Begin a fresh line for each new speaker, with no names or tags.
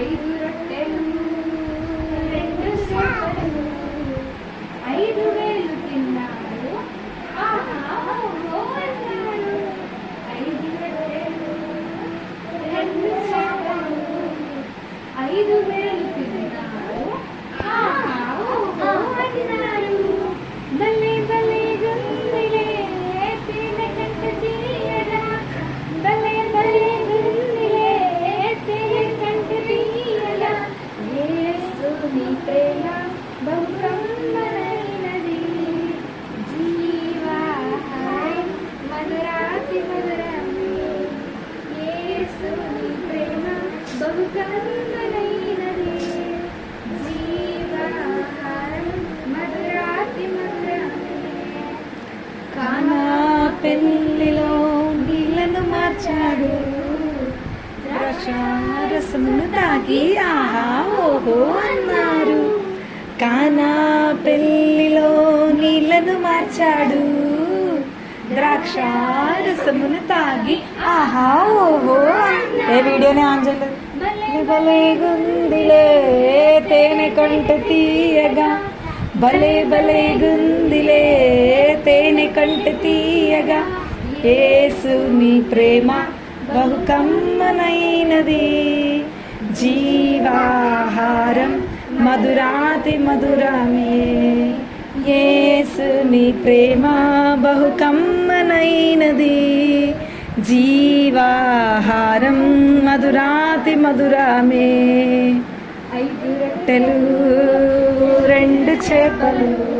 ఐదు రొట్టెలు రెండు చేపలు ఐదు వేలు తిన్నాడు. ఆహా, ఐదు రొట్టెలు రెండు చేపలు ఐదు
పెళ్ళిలో నీళ్ళను మార్చాడు. ద్రాక్షారసమును తాగి ఆహా ఓహో అన్నారు. కానా పెళ్ళిలో నీళ్ళను మార్చాడు. ద్రాక్షారసమును తాగి ఆహా ఓహో ఏ వీడియోనే ఆంజలు భలే గుందిలే తేనె కంట తీయగా భలే భలే గుందిలే కంట తీయగా ఏసు నీ ప్రేమ బహు కమ్మనైనది జీవాహారం మధురాతి మధురమే. ఏసు నీ ప్రేమ బహు కమ్మనైనది జీవాహారం మధురాతి మధురమే.
ఐదు
రొట్టెలు రెండు చేపలు.